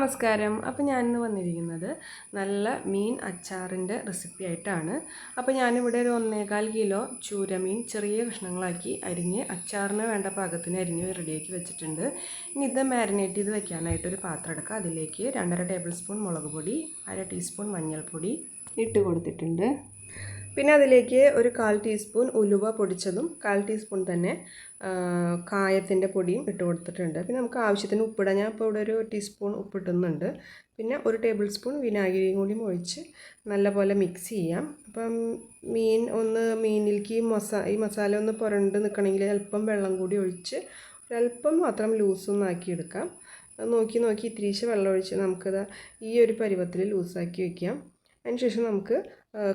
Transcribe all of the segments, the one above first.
നമസ്കാരം. അപ്പോൾ ഞാനിന്ന് വന്നിരിക്കുന്നത് നല്ല മീൻ അച്ചാറിന്റെ റെസിപ്പി ആയിട്ടാണ്. അപ്പോൾ ഞാനിവിടെ ഒരു ഒന്നേകാൽ കിലോ ചൂരമീൻ ചെറിയ കഷ്ണങ്ങളാക്കി അരിഞ്ഞ് അച്ചാറിന് വേണ്ട പാകത്തിന് അരിഞ്ഞ് റെഡിയാക്കി വെച്ചിട്ടുണ്ട്. ഇനി ഇത് മാരിനേറ്റ് ചെയ്ത് വെക്കാനായിട്ട് ഒരു പാത്രം എടുക്കുക അതിലേക്ക് രണ്ടര ടേബിൾ സ്പൂൺ മുളക് പൊടി അര ടീസ്പൂൺ മഞ്ഞൾപ്പൊടി ഇട്ട് കൊടുത്തിട്ടുണ്ട്. പിന്നെ അതിലേക്ക് ഒരു കാൽ ടീസ്പൂൺ ഉലുവ പൊടിച്ചതും കാൽ ടീസ്പൂൺ തന്നെ കായത്തിന്റെ പൊടിയും ഇട്ട് കൊടുത്തിട്ടുണ്ട്. പിന്നെ നമുക്ക് ആവശ്യത്തിന് ഉപ്പിടാം. ഞാൻ ഇപ്പോൾ ഇവിടെ ഒരു ടീസ്പൂൺ ഉപ്പിട്ടുന്നുണ്ട് പിന്നെ ഒരു ടേബിൾ സ്പൂൺ വിനാഗിരിയും കൂടി ഒഴിച്ച് നല്ലപോലെ മിക്സ് ചെയ്യാം. അപ്പം മീൻ ഒന്ന് മീനിലേക്ക് ഈ മസാ ഈ മസാല ഒന്ന് പുരണ്ട് നിൽക്കണമെങ്കിൽ അല്പം വെള്ളം കൂടി ഒഴിച്ച് ഒരല്പം മാത്രം ലൂസൊന്നും ആക്കിയെടുക്കാം. നോക്കി നോക്കി ഇത്തിരീശ വെള്ളം ഒഴിച്ച് നമുക്കത് ഈ ഒരു പരുവത്തിൽ ലൂസാക്കി വയ്ക്കാം. അതിനുശേഷം നമുക്ക്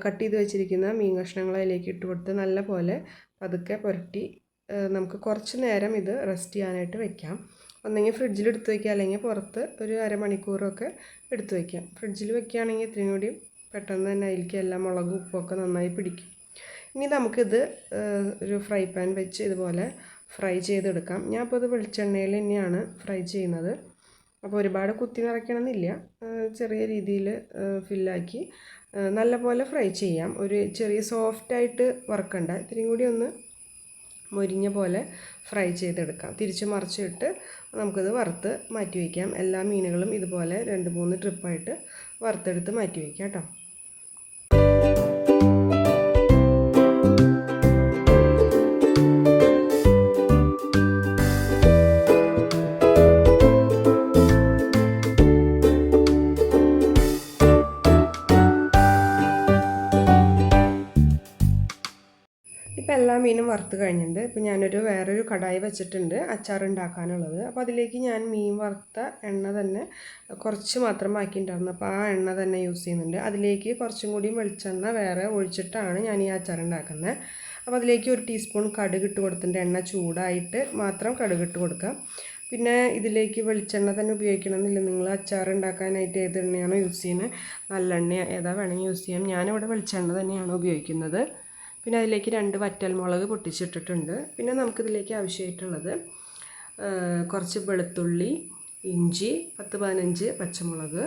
കട്ട് ചെയ്ത് വെച്ചിരിക്കുന്ന മീൻ കഷ്ണങ്ങൾ അതിലേക്ക് ഇട്ട് കൊടുത്ത് നല്ല പോലെ പതുക്കെ പുരട്ടി നമുക്ക് കുറച്ച് നേരം ഇത് റെസ്റ്റ് ചെയ്യാനായിട്ട് വെക്കാം. ഒന്നെങ്കിൽ ഫ്രിഡ്ജിൽ എടുത്ത് വയ്ക്കുക അല്ലെങ്കിൽ പുറത്ത് ഒരു അരമണിക്കൂറൊക്കെ എടുത്ത് വയ്ക്കാം ഫ്രിഡ്ജിൽ വെക്കുകയാണെങ്കിൽ ഇത്രയും കൂടി പെട്ടെന്ന് തന്നെ അതിലേക്ക് എല്ലാം മുളകും ഉപ്പൊക്കെ നന്നായി പിടിക്കും. ഇനി നമുക്കിത് ഒരു ഫ്രൈ പാൻ വെച്ച് ഇതുപോലെ ഫ്രൈ ചെയ്തെടുക്കാം. ഞാൻ ഇപ്പോൾ ഇത് വെളിച്ചെണ്ണയിൽ തന്നെയാണ് ഫ്രൈ ചെയ്യുന്നത്. അപ്പോൾ ഒരുപാട് കുത്തി നിറയ്ക്കണമെന്നില്ല. ചെറിയ രീതിയിൽ ഫില്ലാക്കി. നല്ലപോലെ ഫ്രൈ ചെയ്യാം. ഒരു ചെറിയ സോഫ്റ്റായിട്ട് വറക്കണ്ട. ഇത്രയും കൂടി ഒന്ന് മൊരിഞ്ഞ പോലെ ഫ്രൈ ചെയ്തെടുക്കാം. തിരിച്ച് മറിച്ചിട്ട് നമുക്കിത് വറുത്ത് മാറ്റി വയ്ക്കാം. എല്ലാ മീനുകളും ഇതുപോലെ രണ്ട് മൂന്ന് ട്രിപ്പായിട്ട് വറുത്തെടുത്ത് മാറ്റി വയ്ക്കാം കേട്ടോ. ഇപ്പം എല്ലാ മീനും വറുത്ത് കഴിഞ്ഞിട്ടുണ്ട്. ഇപ്പം ഞാനൊരു വേറൊരു കടായി വെച്ചിട്ടുണ്ട് അച്ചാർ ഉണ്ടാക്കാനുള്ളത് അപ്പോൾ അതിലേക്ക് ഞാൻ മീൻ വറുത്ത എണ്ണ തന്നെ കുറച്ച് മാത്രം ബാക്കിയിട്ടുണ്ടായിരുന്നു അപ്പോൾ ആ എണ്ണ തന്നെ യൂസ് ചെയ്യുന്നുണ്ട്. അതിലേക്ക് കുറച്ചും കൂടി വെളിച്ചെണ്ണ വേറെ ഒഴിച്ചിട്ടാണ് ഞാൻ ഈ അച്ചാർ ഉണ്ടാക്കുന്നത് അപ്പോൾ അതിലേക്ക് ഒരു ടീസ്പൂൺ കടുക് ഇട്ട് കൊടുത്തിട്ടുണ്ട്. എണ്ണ ചൂടായിട്ട് മാത്രം കടുക് ഇട്ട് കൊടുക്കാം. പിന്നെ ഇതിലേക്ക് വെളിച്ചെണ്ണ തന്നെ ഉപയോഗിക്കണമെന്നില്ല. നിങ്ങൾ അച്ചാർ ഉണ്ടാക്കാനായിട്ട് ഏത് എണ്ണയാണോ യൂസ് ചെയ്യുന്നത്. നല്ലെണ്ണ ഏതാ വേണമെങ്കിൽ യൂസ് ചെയ്യാം. ഞാനിവിടെ വെളിച്ചെണ്ണ തന്നെയാണ് ഉപയോഗിക്കുന്നത്. പിന്നെ അതിലേക്ക് രണ്ട് വറ്റൽമുളക് പൊട്ടിച്ചിട്ടിട്ടുണ്ട്. പിന്നെ നമുക്കിതിലേക്ക് ആവശ്യമായിട്ടുള്ളത് കുറച്ച് വെളുത്തുള്ളി ഇഞ്ചി പത്ത് പതിനഞ്ച് പച്ചമുളക്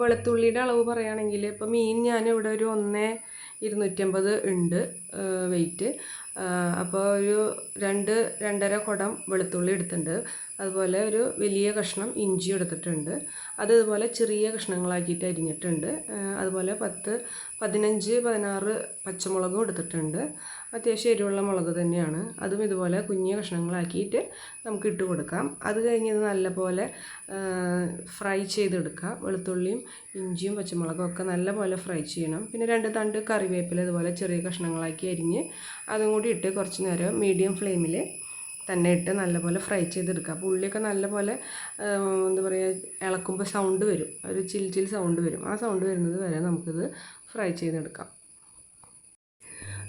വെളുത്തുള്ളിയുടെ അളവ് പറയുകയാണെങ്കിൽ ഇപ്പോൾ മീൻ ഞാൻ ഇവിടെ ഒരു ഒന്നേ ഇരുന്നൂറ്റമ്പത് ഉണ്ട് വെയിറ്റ് അപ്പോൾ ഒരു രണ്ട് രണ്ടര കുടം വെളുത്തുള്ളി എടുത്തിട്ടുണ്ട്. അതുപോലെ ഒരു വലിയ കഷ്ണം ഇഞ്ചി എടുത്തിട്ടുണ്ട്. അത് ഇതുപോലെ ചെറിയ കഷ്ണങ്ങളാക്കിയിട്ട് അരിഞ്ഞിട്ടുണ്ട്. അതുപോലെ പത്ത് പതിനഞ്ച് പതിനാറ് പച്ചമുളകും എടുത്തിട്ടുണ്ട്. അത്യാവശ്യം എരിവുള്ള മുളക് തന്നെയാണ്. അതും ഇതുപോലെ കുഞ്ഞു കഷ്ണങ്ങളാക്കിയിട്ട് നമുക്ക് ഇട്ട് കൊടുക്കാം. അത് കഴിഞ്ഞ് ഇത് നല്ലപോലെ ഫ്രൈ ചെയ്തെടുക്കാം. വെളുത്തുള്ളിയും ഇഞ്ചിയും പച്ചമുളകും ഒക്കെ നല്ലപോലെ ഫ്രൈ ചെയ്യണം. പിന്നെ രണ്ട് തണ്ട് കറിവേപ്പില ഇതുപോലെ ചെറിയ കഷ്ണങ്ങളാക്കി അരിഞ്ഞ് അതും കൂടി ഇട്ട് കുറച്ച് നേരം മീഡിയം ഫ്ലെയിമിൽ തന്നെ ഇട്ട് നല്ലപോലെ ഫ്രൈ ചെയ്തെടുക്കുക അപ്പോൾ ഉള്ളിയൊക്കെ നല്ലപോലെ എന്താ പറയുക ഇളക്കുമ്പോൾ സൗണ്ട് വരും. ഒരു ചിൽ ചിൽ സൗണ്ട് വരും. ആ സൗണ്ട് വരുന്നത് വരെ നമുക്കിത് ഫ്രൈ ചെയ്തെടുക്കാം.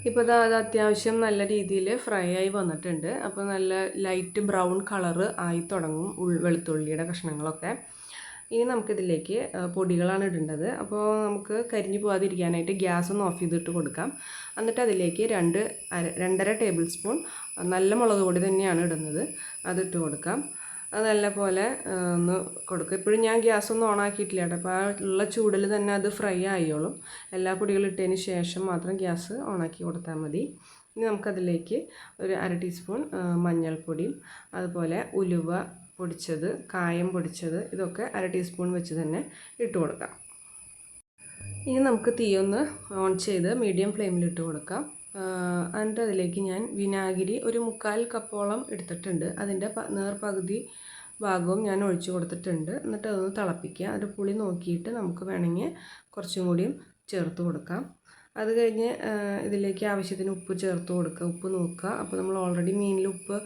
ഇപ്പോൾ അത് അത്യാവശ്യം നല്ല രീതിയിൽ ഫ്രൈ ആയി വന്നിട്ടുണ്ട്. അപ്പോൾ നല്ല ലൈറ്റ് ബ്രൗൺ കളർ ആയി തുടങ്ങും ഉൾ വെളുത്തുള്ളിയുടെ കഷ്ണങ്ങളൊക്കെ. ഇനി നമുക്കിതിലേക്ക് പൊടികളാണ് ഇടേണ്ടത്. അപ്പോൾ നമുക്ക് കരിഞ്ഞു പോകാതിരിക്കാനായിട്ട് ഗ്യാസ് ഒന്ന് ഓഫ് ചെയ്തിട്ട് കൊടുക്കാം. എന്നിട്ട് അതിലേക്ക് രണ്ട് രണ്ടര ടേബിൾ സ്പൂൺ നല്ല മുളക് പൊടി തന്നെയാണ് ഇടുന്നത്. അതിട്ട് കൊടുക്കാം. അത് നല്ലപോലെ ഒന്ന് കൊടുക്കുക ഇപ്പോഴും ഞാൻ ഗ്യാസ് ഒന്നും ഓൺ ആക്കിയിട്ടില്ല കേട്ടോ. അപ്പോൾ ആ ഉള്ള ചൂടിൽ തന്നെ അത് ഫ്രൈ ആയിയോളും എല്ലാ പൊടികളും ഇട്ടതിന് ശേഷം മാത്രം ഗ്യാസ് ഓണാക്കി കൊടുത്താൽ മതി. ഇനി നമുക്കതിലേക്ക് ഒരു അര ടീസ്പൂൺ മഞ്ഞൾപ്പൊടിയും അതുപോലെ ഉലുവ പൊടിച്ചത് കായം പൊടിച്ചത് ഇതൊക്കെ അര ടീസ്പൂൺ വെച്ച് തന്നെ ഇട്ട് കൊടുക്കാം. ഇനി നമുക്ക് തീയൊന്ന് ഓൺ ചെയ്ത് മീഡിയം ഫ്ലെയിമിൽ ഇട്ട് കൊടുക്കാം. എന്നിട്ട് അതിലേക്ക് ഞാൻ വിനാഗിരി ഒരു മുക്കാൽ കപ്പോളം എടുത്തിട്ടുണ്ട്. അതിന്റെ നേർപകുതി ഭാഗവും ഞാൻ ഒഴിച്ചു കൊടുത്തിട്ടുണ്ട്. എന്നിട്ട് അതൊന്ന് തിളപ്പിക്കുക. അത് പുളി നോക്കിയിട്ട് നമുക്ക് വേണമെങ്കിൽ കുറച്ചും കൂടിയും ചേർത്ത് കൊടുക്കാം. അത് കഴിഞ്ഞ് ഇതിലേക്ക് ആവശ്യത്തിന് ഉപ്പ് ചേർത്ത് കൊടുക്കുക. ഉപ്പ് നോക്കുക. അപ്പോൾ നമ്മൾ ഓൾറെഡി മീനിൽ ഉപ്പ്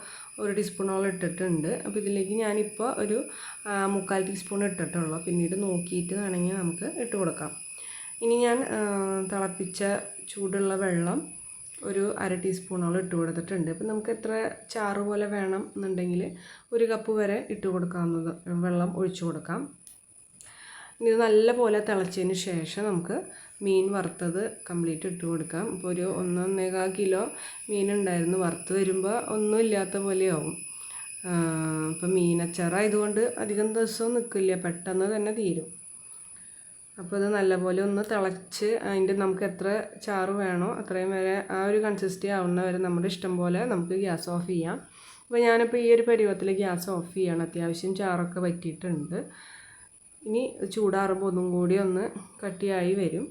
ഒരു ടീസ്പൂണോളം ഇട്ടിട്ടുണ്ട്. അപ്പോൾ ഇതിലേക്ക് ഞാനിപ്പോൾ ഒരു മുക്കാൽ ടീസ്പൂൺ ഇട്ടിട്ടുള്ളൂ. പിന്നീട് നോക്കിയിട്ട് വേണമെങ്കിൽ നമുക്ക് ഇട്ട് കൊടുക്കാം. ഇനി ഞാൻ തിളപ്പിച്ച ചൂടുള്ള വെള്ളം ഒരു അര ടീസ്പൂണോളം ഇട്ട് കൊടുത്തിട്ടുണ്ട്. അപ്പം നമുക്ക് എത്ര ചാറ് പോലെ വേണം എന്നുണ്ടെങ്കിൽ ഒരു കപ്പ് വരെ ഇട്ട് കൊടുക്കാവുന്നത് വെള്ളം ഒഴിച്ചു കൊടുക്കാം. ഇത് നല്ലപോലെ തിളച്ചതിന് ശേഷം നമുക്ക് മീൻ വറുത്തത് കംപ്ലീറ്റ് ഇട്ട് കൊടുക്കാം. ഇപ്പോൾ ഒരു ഒന്നൊന്നേകാൽ കിലോ മീൻ ഉണ്ടായിരുന്നു. വറുത്ത് വരുമ്പോൾ ഒന്നും ഇല്ലാത്ത പോലെയാവും. ഇപ്പം മീനച്ചാറായതുകൊണ്ട് അധികം ദിവസവും നിൽക്കില്ല. പെട്ടെന്ന് തന്നെ തീരും. അപ്പോൾ ഇത് നല്ലപോലെ ഒന്ന് തിളച്ച് അതിന്റെ നമുക്ക് എത്ര ചാറ് വേണോ അത്രയും വരെ ആ ഒരു കൺസിസ്റ്റി ആവുന്ന വരെ നമ്മുടെ ഇഷ്ടം പോലെ നമുക്ക് ഗ്യാസ് ഓഫ് ചെയ്യാം. അപ്പോൾ ഞാനിപ്പോൾ ഈ ഒരു പരുവത്തിൽ ഗ്യാസ് ഓഫ് ചെയ്യണം. അത്യാവശ്യം ചാറൊക്കെ വറ്റിയിട്ടുണ്ട് ഇനി ചൂടാറുമ്പോൾ ഒന്നും കൂടി ഒന്ന് കട്ടിയായി വരും.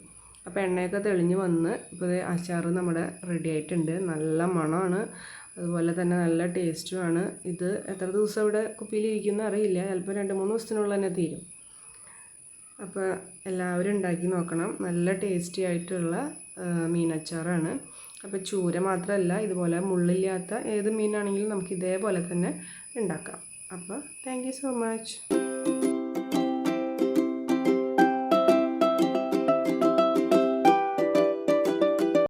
അപ്പോൾ എണ്ണയൊക്കെ തെളിഞ്ഞ് വന്ന് ഇപ്പോൾ അച്ചാർ നമ്മുടെ റെഡി ആയിട്ടുണ്ട്. നല്ല മണമാണ്. അതുപോലെ തന്നെ നല്ല ടേസ്റ്റുമാണ് ഇത് എത്ര ദിവസം ഇവിടെ കുപ്പിയിൽ ഇരിക്കുന്ന അറിയില്ല. ചിലപ്പോൾ രണ്ട് മൂന്ന് ദിവസത്തിനുള്ളിൽ തന്നെ തീരും. അപ്പോൾ എല്ലാവരും ഉണ്ടാക്കി നോക്കണം. നല്ല ടേസ്റ്റി ആയിട്ടുള്ള മീനച്ചാറാണ്. അപ്പോൾ ചൂര മാത്രമല്ല ഇതുപോലെ മുള്ളില്ലാത്ത ഏത് മീനാണെങ്കിലും നമുക്ക് ഇതേപോലെ തന്നെ ഉണ്ടാക്കാം. അപ്പോൾ താങ്ക് സോ മച്ച്